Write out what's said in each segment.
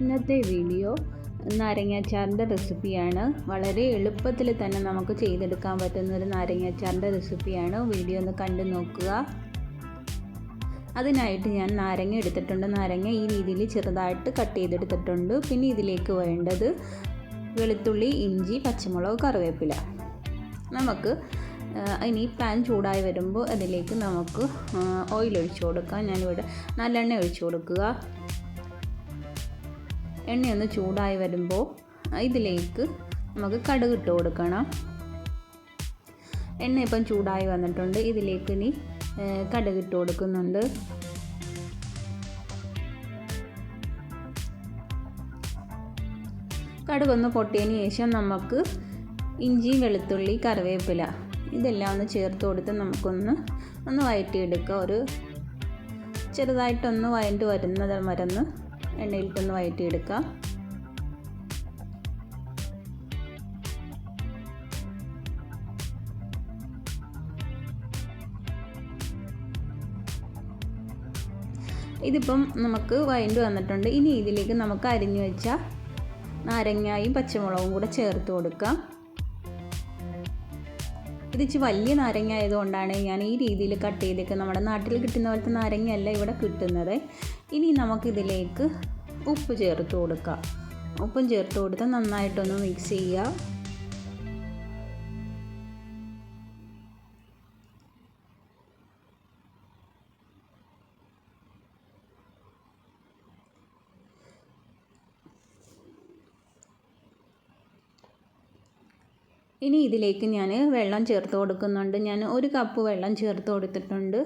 ഇന്നത്തെ വീഡിയോ നാരങ്ങാച്ചാറിന്റെ റെസിപ്പിയാണ്. വളരെ എളുപ്പത്തിൽ തന്നെ നമുക്ക് ചെയ്തെടുക്കാൻ പറ്റുന്ന ഒരു നാരങ്ങാച്ചാറിന്റെ റെസിപ്പിയാണ്. വീഡിയോ ഒന്ന് കണ്ടു നോക്കുക. അതിനായിട്ട് ഞാൻ നാരങ്ങ എടുത്തിട്ടുണ്ട്. നാരങ്ങ ഈ രീതിയിൽ ചെറുതായിട്ട് കട്ട് ചെയ്തെടുത്തിട്ടുണ്ട്. പിന്നെ ഇതിലേക്ക് വേണ്ടത് വെളുത്തുള്ളി ഇഞ്ചി പച്ചമുളക് കറിവേപ്പില. നമുക്ക് ഇനി പാൻ ചൂടായി വരുമ്പോൾ അതിലേക്ക് നമുക്ക് ഓയിൽ ഒഴിച്ചു കൊടുക്കാം. ഞാനിവിടെ നല്ലെണ്ണ ഒഴിച്ചു കൊടുക്കുക. എണ്ണയൊന്ന് ചൂടായി വരുമ്പോൾ ഇതിലേക്ക് നമുക്ക് കടുക് ഇട്ട് കൊടുക്കണം. എണ്ണ ഇപ്പം ചൂടായി വന്നിട്ടുണ്ട്. ഇതിലേക്ക് ഇനി കടുക് ഇട്ട് കൊടുക്കുന്നുണ്ട്. കടുകൊന്ന് പൊട്ടിയതിന് ശേഷം നമുക്ക് ഇഞ്ചി വെളുത്തുള്ളി കറിവേപ്പില ഇതെല്ലാം ഒന്ന് ചേർത്ത് കൊടുത്ത് നമുക്കൊന്ന് ഒന്ന് വഴറ്റിയെടുക്കുക ഒരു ചെറുതായിട്ടൊന്ന് വഴണ്ട് വരുന്നത് മരന്ന് എണ്ണയിലിട്ടൊന്ന് വഴറ്റിയെടുക്കുക ഇതിപ്പം നമുക്ക് വഴണ്ട് വന്നിട്ടുണ്ട്. ഇനി ഇതിലേക്ക് നമുക്ക് അരിഞ്ഞു വെച്ച നാരങ്ങായും പച്ചമുളകും കൂടെ ചേർത്ത് കൊടുക്കാം. ഇത് ഇച്ചിരി വലിയ നാരങ്ങ ആയതുകൊണ്ടാണ് ഞാൻ ഈ രീതിയിൽ കട്ട് ചെയ്തേക്ക് നമ്മുടെ നാട്ടിൽ കിട്ടുന്ന പോലത്തെ നാരങ്ങയല്ല ഇവിടെ കിട്ടുന്നത്. ഇനി നമുക്കിതിലേക്ക് ഉപ്പ് ചേർത്ത് കൊടുക്കാം. ഉപ്പും ചേർത്ത് കൊടുത്ത് നന്നായിട്ടൊന്ന് മിക്സ് ചെയ്യുക. ഇനി ഇതിലേക്ക് ഞാൻ വെള്ളം ചേർത്ത് കൊടുക്കുന്നുണ്ട്. ഞാൻ ഒരു കപ്പ് വെള്ളം ചേർത്ത് കൊടുത്തിട്ടുണ്ട്.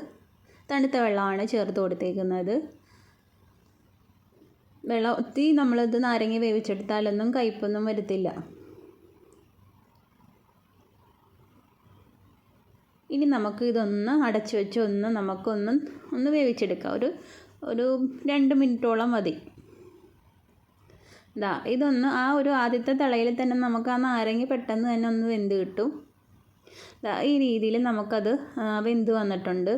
തണുത്ത വെള്ളമാണ് ചേർത്ത് കൊടുത്തേക്കുന്നത്. വെള്ളം ഒത്തിരി നമ്മളിത് നാരങ്ങ വേവിച്ചെടുത്താലൊന്നും കയ്പൊന്നും വരത്തില്ല. ഇനി നമുക്ക് ഇതൊന്ന് അടച്ചു വെച്ച് ഒന്ന് നമുക്കൊന്ന് ഒന്ന് വേവിച്ചെടുക്കാം. ഒരു ഒരു രണ്ട് മിനിറ്റോളം മതി. ഇതാ ഇതൊന്ന് ആ ഒരു ആദ്യത്തെ തിളയിൽ തന്നെ നമുക്ക് ആ നാരങ്ങ പെട്ടെന്ന് തന്നെ ഒന്ന് വെന്ത് കിട്ടും. ഈ രീതിയിൽ നമുക്കത് വെന്ത് വന്നിട്ടുണ്ട്.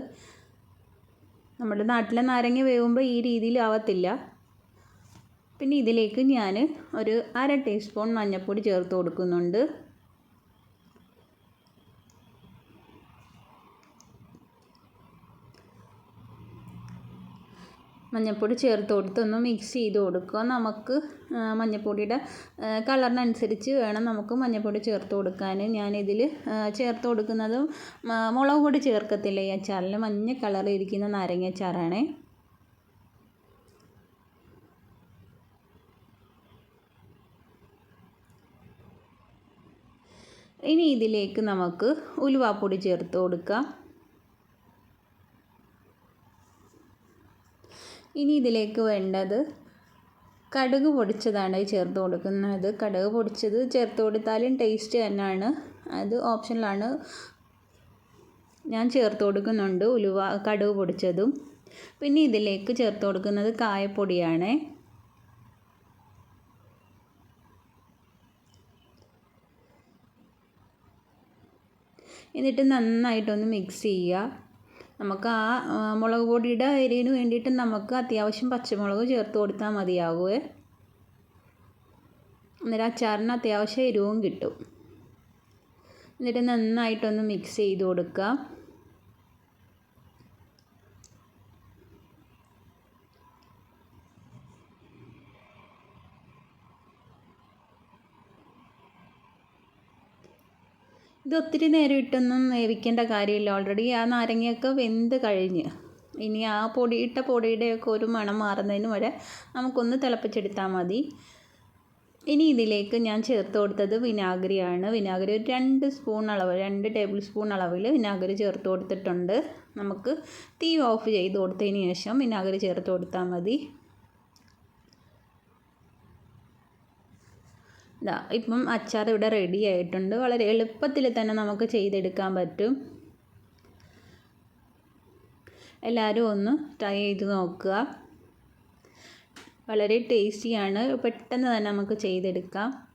നമ്മുടെ നാട്ടിലെ നാരങ്ങ വേവുമ്പോൾ ഈ രീതിയിൽ ആവത്തില്ല. പിന്നെ ഇതിലേക്ക് ഞാൻ ഒരു അര ടീസ്പൂൺ മഞ്ഞൾപ്പൊടി ചേർത്ത് കൊടുക്കുന്നുണ്ട്. മഞ്ഞൾപ്പൊടി ചേർത്ത് കൊടുത്തൊന്ന് മിക്സ് ചെയ്ത് കൊടുക്കുക. നമുക്ക് മഞ്ഞൾപ്പൊടിയുടെ കളറിനനുസരിച്ച് വേണം നമുക്ക് മഞ്ഞൾപ്പൊടി ചേർത്ത് കൊടുക്കാൻ ഞാനിതിൽ ചേർത്ത് കൊടുക്കുന്നത് മുളക് പൊടി ചേർക്കത്തില്ല ഈ അച്ചാറിൽ മഞ്ഞ കളർ ഇരിക്കുന്ന നാരങ്ങ അച്ചാറാണേ. ഇനി ഇതിലേക്ക് നമുക്ക് ഉലുവാപ്പൊടി ചേർത്ത് കൊടുക്കാം. ഇനി ഇതിലേക്ക് വേണ്ടത് കടുക് പൊടിച്ചതാണ് ചേർത്ത് കൊടുക്കുന്നത്. കടുക് പൊടിച്ചത് ചേർത്ത് കൊടുത്താലും ടേസ്റ്റ് തന്നെയാണ് അത് ഓപ്ഷനിലാണ് ഞാൻ ചേർത്ത് കൊടുക്കുന്നുണ്ട് ഉലുവ കടുക് പൊടിച്ചതും. പിന്നെ ഇതിലേക്ക് ചേർത്ത് കൊടുക്കുന്നത് കായപ്പൊടിയാണ്. എന്നിട്ട് നന്നായിട്ടൊന്ന് മിക്സ് ചെയ്യുക. നമുക്ക് ആ മുളക് പൊടിയുടെ എരിവിന് വേണ്ടിയിട്ട് നമുക്ക് അത്യാവശ്യം പച്ചമുളക് ചേർത്ത് കൊടുത്താൽ മതിയാകുമേ അന്നേരം അച്ചാറിന് അത്യാവശ്യം എരിവും കിട്ടും. എന്നിട്ട് നന്നായിട്ടൊന്ന് മിക്സ് ചെയ്ത് കൊടുക്കുക ഇത് ഒത്തിരി നേരം ഇട്ടൊന്നും വേവിക്കേണ്ട കാര്യമില്ല. ഓൾറെഡി ആ നാരങ്ങയൊക്കെ വെന്ത് കഴിഞ്ഞ്. ഇനി ആ പൊടി ഇട്ട പൊടിയുടെയൊക്കെ ഒരു മണം മാറുന്നതിന് വരെ നമുക്കൊന്ന് തിളപ്പിച്ചെടുത്താൽ മതി. ഇനി ഇതിലേക്ക് ഞാൻ ചേർത്ത് കൊടുത്തത് വിനാഗിരിയാണ്. വിനാഗിരി ഒരു രണ്ട് സ്പൂൺ അളവ് രണ്ട് ടേബിൾ സ്പൂൺ അളവിൽ വിനാഗിരി ചേർത്ത് കൊടുത്തിട്ടുണ്ട്. നമുക്ക് തീ ഓഫ് ചെയ്ത് കൊടുത്തതിന് ശേഷം വിനാഗിരി ചേർത്ത് കൊടുത്താൽ മതി. ഇതാ ഇപ്പം അച്ചാർ ഇവിടെ റെഡി ആയിട്ടുണ്ട്. വളരെ എളുപ്പത്തിൽ തന്നെ നമുക്ക് ചെയ്തെടുക്കാൻ പറ്റും. എല്ലാവരും ഒന്ന് ട്രൈ ചെയ്ത് നോക്കുക. വളരെ ടേസ്റ്റിയാണ് പെട്ടെന്ന് തന്നെ നമുക്ക് ചെയ്തെടുക്കാം.